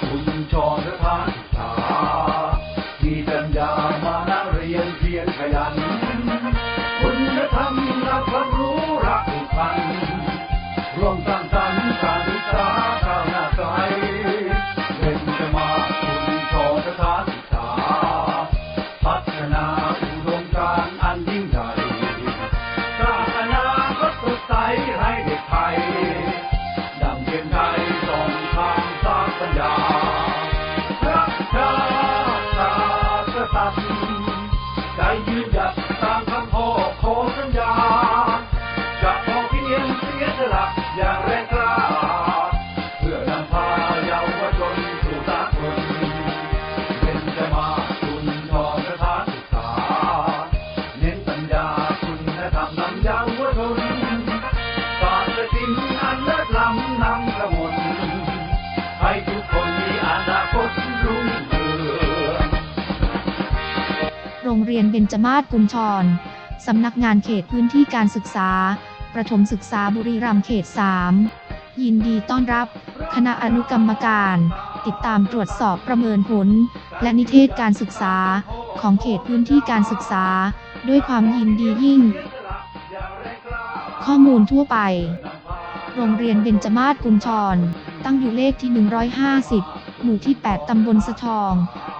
คุณชรสถานศึกษามีปัญญามานักเรียนเพียรขยัน คุณธรรมและความรู้รักผูกพันร่วมสร้าง ยาวชนศาสตร์ศิลป์อันเลิศล้ำนำกระมวลให้ทุกคนมีอนาคตรุ่งเรืองโรงเรียนเบญจมาศกุญชร สำนักงานเขตพื้นที่การศึกษา ประถมศึกษาบุรีรัมย์เขต 3 ยินดีต้อนรับ คณะอนุกรรมการ ติดตามตรวจสอบประเมินผล และนิเทศการศึกษาของเขตพื้นที่การศึกษา ด้วยความยินดียิ่ง ข้อมูลทั่วไป โรงเรียนเบญจมาศกุญชร ตั้งอยู่เลขที่ 150 หมู่ที่ 8 ตำบลสะทอง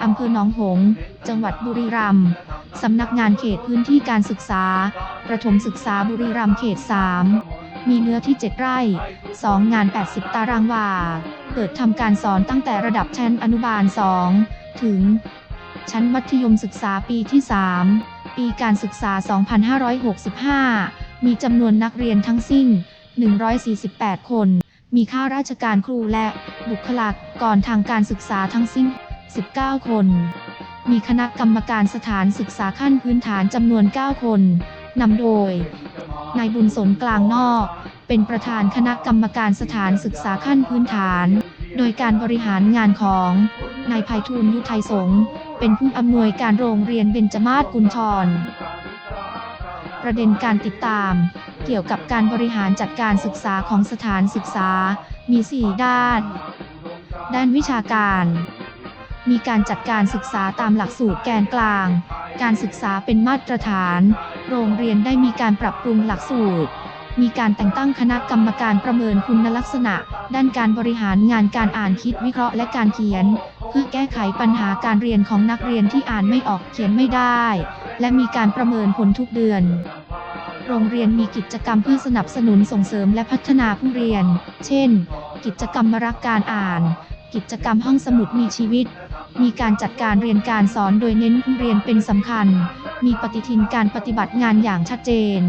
อำเภอหนองหงส์จังหวัดบุรีรัมย์ สำนักงานเขตพื้นที่การศึกษา ประถมศึกษาบุรีรัมย์เขต 3 มีเนื้อที่ 7 ไร่ 2 งาน 80 ตารางวา เปิดทำการสอนตั้งแต่ระดับชั้นอนุบาล 2 ถึง ชั้นมัธยมศึกษาปีที่ 3 ปีการศึกษา 2565 มีจำนวนนักเรียนทั้งสิ้น 148 คน มีข้าราชการครูและบุคลากรทางการศึกษาทั้งสิ้น 19 คน มีคณะกรรมการสถานศึกษาขั้นพื้นฐานจำนวน 9 คน นำโดย นายบุญสนกลางนอก เป็นประธานคณะกรรมการสถานศึกษาขั้นพื้นฐาน โดยการบริหารงานของนายภัยทูลยุทธไทยสงเป็นผู้อำนวยการโรงเรียนเบญจมาศกุญชร ประเด็นการติดตาม เกี่ยวกับการบริหารจัดการศึกษาของสถานศึกษา มี 4 ด้าน ด้านวิชาการ มีการจัดการศึกษาตามหลักสูตรแกนกลาง การศึกษาเป็นมาตรฐาน โรงเรียนได้มีการปรับปรุงหลักสูตร มีการแต่งตั้งคณะกรรมการประเมินคุณลักษณะ ด้านการบริหารงานการอ่านคิดวิเคราะห์และการเขียน เพื่อแก้ไขปัญหาการเรียนของนักเรียนที่อ่านไม่ออกเขียนไม่ได้ และมีการประเมินผลทุกเดือน โรงเรียนมีกิจกรรมเพื่อสนับสนุนส่งเสริมและพัฒนาผู้เรียน เช่น กิจกรรมรักการอ่าน กิจกรรมห้องสมุดมีชีวิต มีการจัดการเรียนการสอนโดยเน้นผู้เรียนเป็นสำคัญ มีปฏิทินการปฏิบัติงานอย่างชัดเจน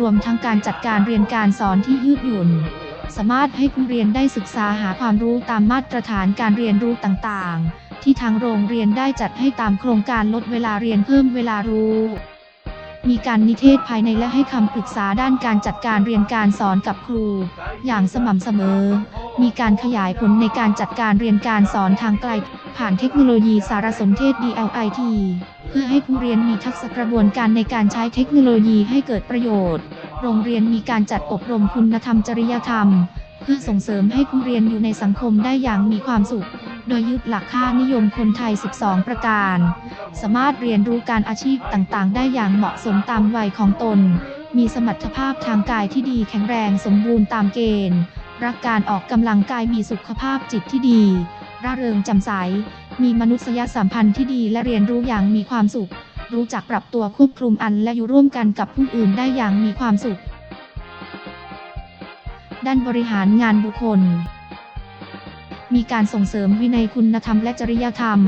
รวมทั้งการจัดการเรียนการสอนที่ยืดหยุ่นสามารถให้ผู้เรียนได้ศึกษาหาความรู้ตามมาตรฐานการเรียนรู้ต่างๆ ที่ทางโรงเรียนได้จัดให้ตามโครงการลดเวลาเรียนเพิ่มเวลารู้ มีการนิเทศภายในและให้คำปรึกษาด้านการจัดการเรียนการสอนกับครู อย่างสม่ำเสมอ มีการขยายผลในการจัดการเรียนการสอนทางไกล ผ่านเทคโนโลยีสารสนเทศ DLIT เพื่อให้ผู้เรียนมีทักษะกระบวนการในการใช้เทคโนโลยีให้เกิดประโยชน์ โรงเรียนมีการจัดอบรมคุณธรรมจริยธรรม เพื่อส่งเสริมให้ผู้เรียนอยู่ในสังคมได้อย่างมีความสุข โดยยึดหลักค่านิยมคนไทย 12 ประการ สามารถเรียนรู้การอาชีพต่างๆ ได้อย่างเหมาะสมตามวัยของตน มีสมรรถภาพทางกายที่ดีแข็งแรงสมบูรณ์ตามเกณฑ์ รักการออกกำลังกายมีสุขภาพจิตที่ดี ร่าเริงจำใส มีมนุษยสัมพันธ์ที่ดีและเรียนรู้อย่างมีความสุข รู้จักปรับตัวควบคุมอันและอยู่ร่วมกันกับผู้อื่นได้อย่างมีความสุข ด้านบริหารงานบุคคล มีการส่งเสริมวินัยคุณธรรมและจริยธรรม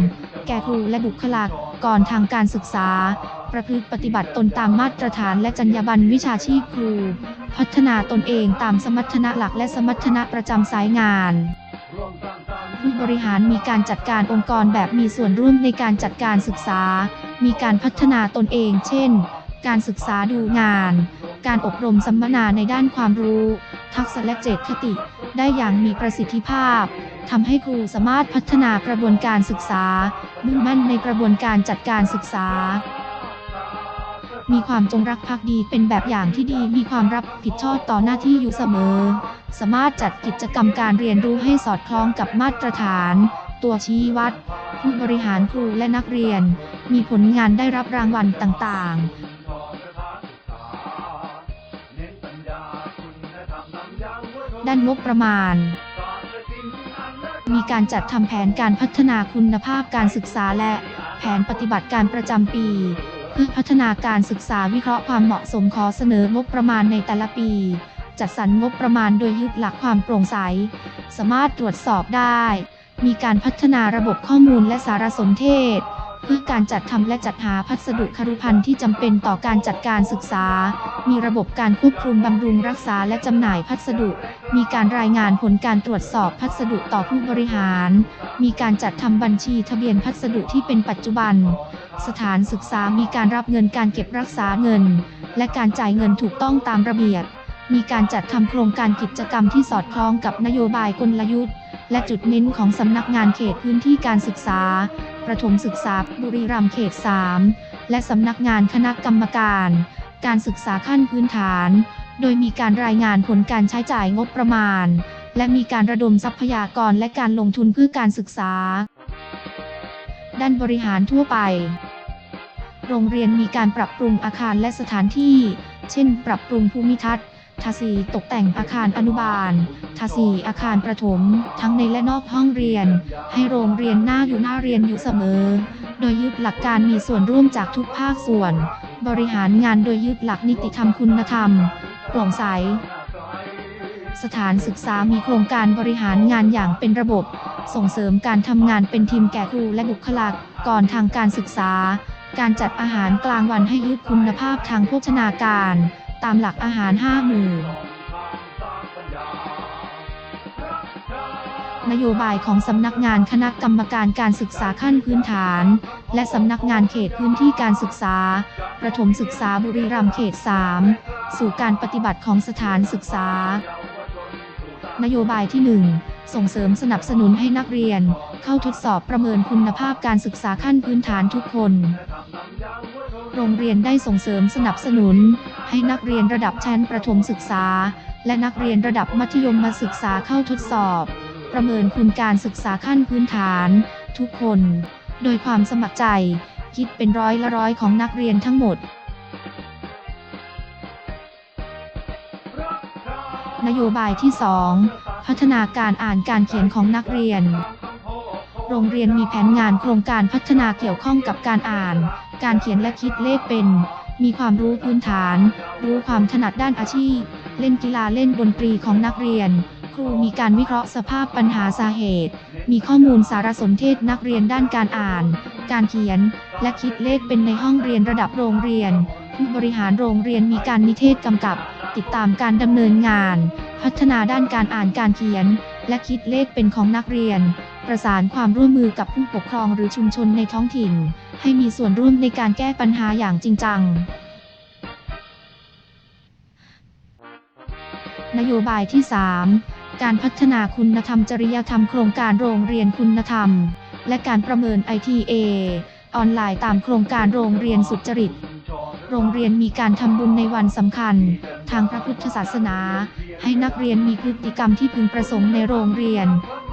แก่ครูและบุคลากรทางการศึกษา ประพฤติปฏิบัติตนตามมาตรฐานและจรรยาบรรณวิชาชีพครู พัฒนาตนเองตามสมรรถนะหลักและสมรรถนะประจำสายงานผู้บริหารมีการจัดการองค์กรแบบมีส่วนร่วมในการจัดการศึกษา มีการพัฒนาตนเอง เช่น การศึกษาดูงาน การอบรมสัมมนาในด้านความรู้ ทักษะและเจตคติ ได้อย่างมีประสิทธิภาพ ทำให้ครูสามารถพัฒนากระบวนการศึกษา มุ่งมั่นในกระบวนการจัดการศึกษา มีความจงรักภักดีเป็นแบบอย่างที่ดี มีความรับผิดชอบต่อหน้าที่อยู่เสมอ สามารถจัดกิจกรรมการเรียนรู้ให้สอดคล้องกับมาตรฐาน ตัวชี้วัด ผู้บริหารครูและนักเรียน มีผลงานได้รับรางวัลต่างๆด้านงบประมาณ มีการจัดทำแผนการพัฒนาคุณภาพการศึกษาและแผนปฏิบัติการประจำปี เพื่อพัฒนาการศึกษาวิเคราะห์ความเหมาะสมขอเสนองบประมาณในแต่ละปี จัดสรรงบประมาณโดยยึดหลักความโปร่งใส สามารถตรวจสอบได้ มีการพัฒนาระบบข้อมูลและสารสนเทศ เพื่อการจัดทำและจัดหาพัสดุคารุภัณฑ์ที่จำเป็นต่อการจัดการศึกษา มีระบบการควบคุมบำรุงรักษาและจำหน่ายพัสดุ มีการรายงานผลการตรวจสอบพัสดุต่อผู้บริหาร มีการจัดทำบัญชีทะเบียนพัสดุที่เป็นปัจจุบัน สถานศึกษามีการรับเงินการเก็บรักษาเงิน และการจ่ายเงินถูกต้องตามระเบียบ มีการจัดทำโครงการกิจกรรมที่สอดคล้องกับนโยบายกลยุทธ์และจุดเน้นของสำนักงานเขตพื้นที่การศึกษา ประถมศึกษาบุรีรัมย์เขต 3 และสำนักงานคณะกรรมการ การศึกษาขั้นพื้นฐาน โดยมีการรายงานผลการใช้จ่ายงบประมาณ และมีการระดมทรัพยากรและการลงทุนเพื่อการศึกษา ด้านบริหารทั่วไป โรงเรียนมีการปรับปรุงอาคารและสถานที่ เช่น ปรับปรุงภูมิทัศน์ ทาสีตกแต่งอาคารอนุบาล ทาสีอาคารประถม ทั้งในและนอกห้องเรียน ให้โรงเรียนหน้าอยู่หน้าเรียนอยู่เสมอ โดยยึดหลักการมีส่วนร่วมจากทุกภาคส่วน บริหารงานโดยยึดหลักนิติธรรมคุณธรรม โปร่งใส สถานศึกษามีโครงการบริหารงานอย่างเป็นระบบ ส่งเสริมการทำงานเป็นทีมแก่ครูและบุคลากรทางการศึกษา การจัดอาหารกลางวันให้ยึดคุณภาพทางโภชนาการ ตามหลักอาหาร5หมู่นโยบายของสำนักงานคณะกรรมการการศึกษาขั้นพื้นฐาน และสำนักงานเขตพื้นที่การศึกษา ประถมศึกษาบุรีรัมย์เขต 3 สู่การปฏิบัติของสถานศึกษา นโยบายที่ 1 ส่งเสริมสนับสนุนให้นักเรียน เข้าทดสอบประเมินคุณภาพการศึกษาขั้นพื้นฐานทุกคน โรงเรียนได้ส่งเสริมสนับสนุน ให้นักเรียนระดับชั้นประถมศึกษา และนักเรียนระดับมัธยมมาศึกษาเข้าทดสอบ ประเมินคุณการศึกษาขั้นพื้นฐาน ทุกคน โดยความสมัครใจ คิดเป็นร้อยละร้อยของนักเรียนทั้งหมด นโยบายที่ 2 พัฒนาการอ่านการเขียนของนักเรียนโรงเรียนมีแผนงานโครงการพัฒนาเกี่ยวข้องกับการอ่าน การเขียนและคิดเลขเป็น มีความรู้พื้นฐาน รู้ความถนัดด้านอาชีพ เล่นกีฬาเล่นดนตรีของนักเรียน ครูมีการวิเคราะห์สภาพปัญหาสาเหตุ มีข้อมูลสารสนเทศนักเรียนด้านการอ่าน การเขียน และคิดเลขเป็นในห้องเรียนระดับโรงเรียน ผู้บริหารโรงเรียนมีการนิเทศกำกับ ติดตามการดำเนินงาน พัฒนาด้านการอ่านการเขียน และคิดเลขเป็นของนักเรียน ประสานความร่วมมือกับผู้ปกครองหรือชุมชนในท้องถิ่น ให้มีส่วนร่วมในการแก้ปัญหาอย่างจริงจัง นโยบายที่ 3 การพัฒนาคุณธรรมจริยธรรมโครงการโรงเรียนคุณธรรม และการประเมิน ITA ออนไลน์ตามโครงการโรงเรียนสุจริต โรงเรียนมีการทำบุญในวันสำคัญ ทางพระพุทธศาสนา ให้นักเรียนมีพฤติกรรมที่พึงประสงค์ในโรงเรียน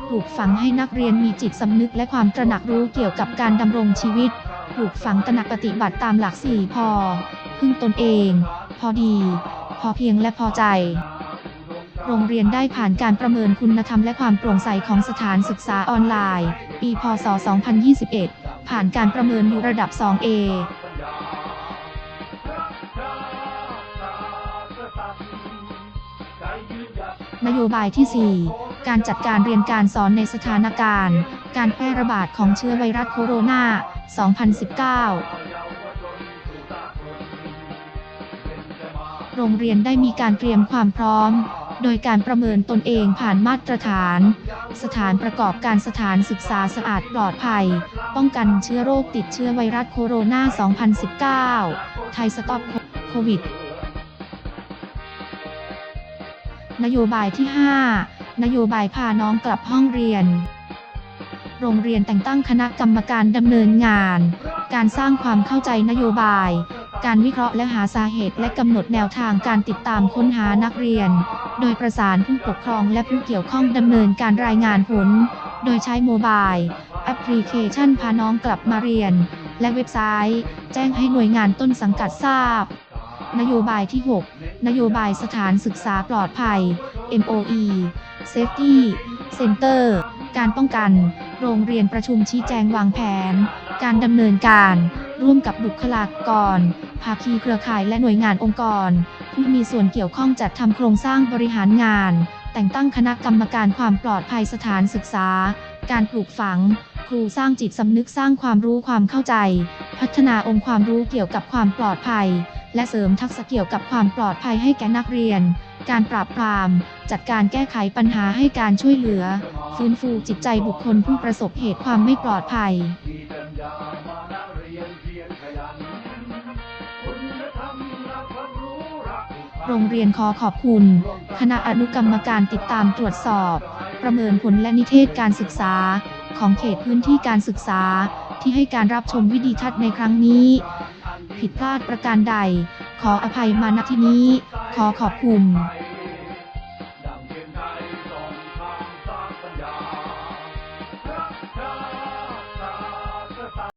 ปลูกฝังให้นักเรียนมีจิตสำนึกและความตระหนักรู้เกี่ยวกับการดำรงชีวิต ปลูกฝังตระหนักปฏิบัติตามหลักสี่พอ พึ่งตนเอง พอดี พอเพียงและพอใจ โรงเรียนได้ผ่านการประเมินคุณธรรมและความโปร่งใสของสถานศึกษาออนไลน์ ปีพศ 2021 ผ่านการประเมินอยู่ระดับ 2A นโยบายที่ 4 การจัดการเรียนการสอนในสถานการณ์ การแพร่ระบาดของเชื้อไวรัสโคโรนา 2019 โรงเรียนได้มีการเตรียมความพร้อม โดยการประเมินตนเองผ่านมาตรฐาน สถานประกอบการสถานศึกษาสะอาดปลอดภัย ป้องกันเชื้อโรคติดเชื้อไวรัสโคโรนา 2019 ไทยสต็อปโควิด นโยบายที่ 5 นโยบายพาน้องกลับห้องเรียน โรงเรียนแต่งตั้งคณะกรรมการดำเนินงาน การสร้างความเข้าใจนโยบาย การวิเคราะห์และหาสาเหตุและกำหนดแนวทางการติดตามค้นหานักเรียน โดยประสานผู้ปกครองและผู้เกี่ยวข้องดำเนินการรายงานผล โดยใช้โมบายแอปพลิเคชันพาน้องกลับมาเรียน และเว็บไซต์ แจ้งให้หน่วยงานต้นสังกัดทราบ นโยบายที่ 6 นโยบายสถานศึกษาปลอดภัย MOE Safety Center การป้องกัน โรงเรียนประชุมชี้แจงวางแผน การดำเนินการ ร่วมกับบุคลากร ภาคีเครือข่ายและหน่วยงานองค์กร ผู้มีส่วนเกี่ยวข้องจัดทำโครงสร้างบริหารงาน แต่งตั้งคณะกรรมการความปลอดภัยสถานศึกษา การปลูกฝัง ครูสร้างจิตสำนึกสร้างความรู้ความเข้าใจ พัฒนาองค์ความรู้เกี่ยวกับความปลอดภัย และเสริมทักษะเกี่ยวกับความปลอดภัยให้แก่นักเรียน การปราบปราม จัดการแก้ไขปัญหาให้การช่วยเหลือ ฟื้นฟูจิตใจบุคคลผู้ประสบเหตุความไม่ปลอดภัย โรงเรียนขอขอบคุณ คณะอนุกรรมการติดตามตรวจสอบ ประเมินผลและนิเทศการศึกษา ของเขตพื้นที่การศึกษา ที่ให้การรับชมวิดีทัศน์ในครั้งนี้ ผิดพลาดประการใด ขออภัยมาณที่นี้ ขอขอบคุณ